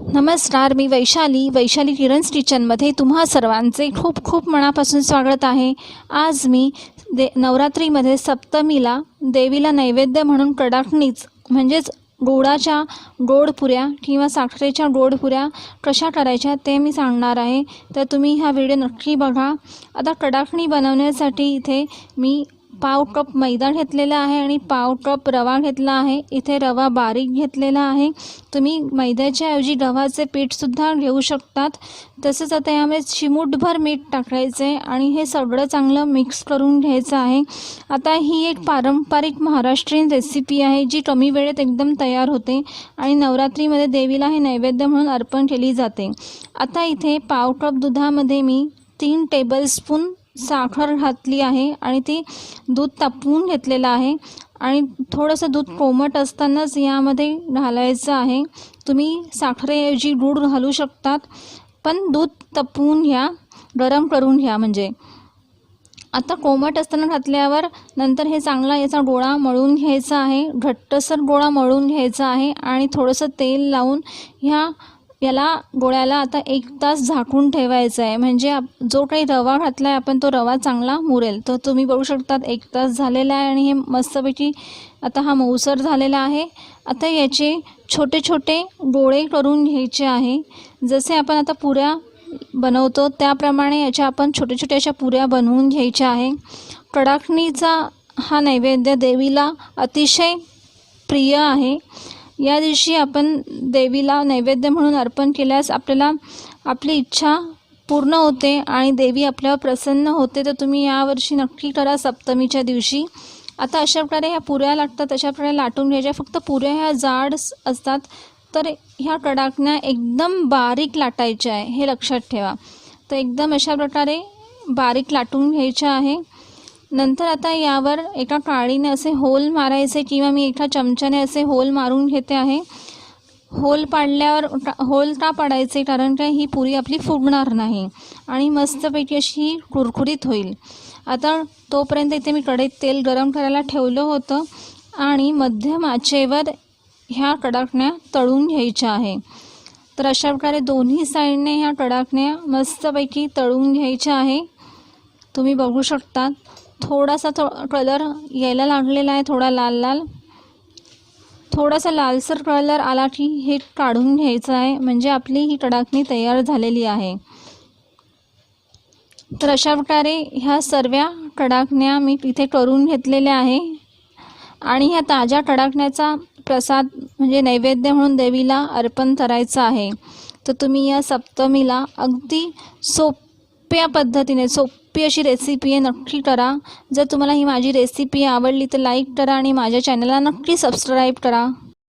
नमस्कार मी वैशाली. वैशाली किरण्स किचनमध्ये तुम्हा सर्वांचे खूप खूप मनापासून स्वागत आहे. आज मी दे नवरात्रीमध्ये सप्तमीला देवीला नैवेद्य म्हणून कडाकणीच म्हणजेच गोडाच्या गोडपुऱ्या किंवा साखरेच्या गोडपुऱ्या कशा करायच्या ते मी सांगणार आहे. तर तुम्ही हा व्हिडिओ नक्की बघा. आता कडाकणी बनवण्यासाठी इथे मी पाव कप मैदा घेतलेला आहे आणि पाव कप रवा घेतला आहे. इथे रवा बारीक घेतलेला आहे. तुम्ही मैद्याच्या ऐवजी गव्हाचे पीठसुद्धा घेऊ शकतात. तसंच आता यामध्ये चिमूटभर मीठ टाकायचं आहे आणि हे सगळं चांगलं मिक्स करून घ्यायचं आहे. आता ही एक पारंपरिक महाराष्ट्रीयन रेसिपी आहे जी कमी वेळेत एकदम तयार होते आणि नवरात्रीमध्ये देवीला हे नैवेद्य म्हणून अर्पण केली जाते. आता इथे पाव कप दुधामध्ये मी तीन टेबलस्पून साखर घातली आहे आणि ती दूध तापवून घेतलेलं आहे. आणि थोडंसं दूध कोमट असतानाच यामध्ये घालायचं आहे. तुम्ही साखरेऐवजी गूळ घालू शकतात पण दूध तपवून घ्या गरम करून घ्या म्हणजे. आता कोमट असताना घातल्यावर नंतर हे चांगला याचा गोळा मळून घ्यायचा आहे घट्टसर गोळा मळून घ्यायचा आहे आणि थोडंसं तेल लावून ह्या याला गोळ्याला आता एक तास झाकून ठेवायचं आहे. म्हणजे आप जो काही रवा घातला आहे आपण तो रवा चांगला मुरेल. तर तुम्ही बघू शकतात एक तास झालेला आहे आणि हे मस्तपैकी आता हा मऊसर झालेला आहे. आता याचे छोटे छोटे गोळे करून घ्यायचे आहे. जसे आपण आता पुऱ्या बनवतो त्याप्रमाणे याच्या आपण छोट्या छोट्या अशा पुऱ्या बनवून घ्यायच्या आहे. कडाकणीचा हा नैवेद्य देवीला अतिशय प्रिय आहे. या दिवशी आपण देवीला नैवेद्य म्हणून अर्पण केल्यास आपल्याला आपली इच्छा पूर्ण होते आणि देवी आपल्यावर प्रसन्न होते तर तुम्ही यावर्षी नक्की करा सप्तमीच्या दिवशी. आता अशा प्रकारे ह्या पुऱ्या लागतात अशा प्रकारे लाटून घ्यायच्या. फक्त पुऱ्या ह्या जाड असतात तर ह्या कडाकण्या एकदम बारीक लाटायच्या आहे हे लक्षात ठेवा. तर एकदम अशा प्रकारे बारीक लाटून घ्यायच्या आहे. नंतर आता यावर एका काळीने असे होल मारायचे किंवा मी एका चमच्याने असे होल मारून घेते आहे. होल पाडल्यावर होल का पाडायचे? कारण काय ही पुरी आपली फुगणार नाही आणि मस्तपैकी अशी ही कुरकुरीत होईल. आता तोपर्यंत इथे मी कढईत तेल गरम करायला ठेवलं होतं आणि मध्यम आचेवर ह्या कडाकण्या तळून घ्यायच्या आहे. तर अशा प्रकारे दोन्ही साईडने ह्या कडाकण्या मस्तपैकी तळून घ्यायच्या आहे. तुम्ही बघू शकतात. थोडासा थो कलर यायला लागलेला आहे थोडा लाल लाल. थोडासा लालसर कलर आला की हे काढून घ्यायचं आहे. म्हणजे आपली ही कडाकणी तयार झालेली आहे. तर अशा प्रकारे ह्या सर्व कडाकण्या मी इथे करून घेतलेल्या आहे. आणि ह्या ताज्या कडाकण्याचा प्रसाद म्हणजे नैवेद्य म्हणून देवीला अर्पण करायचं आहे. तर तुम्ही या सप्तमीला अगदी सोप्या पद्धतीने सोपी अशी रेसिपी आहे नक्की करा. जर तुम्हाला ही माझी रेसिपी आवडली तर लाईक करा आणि माझ्या चॅनलला नक्की सबस्क्राईब करा.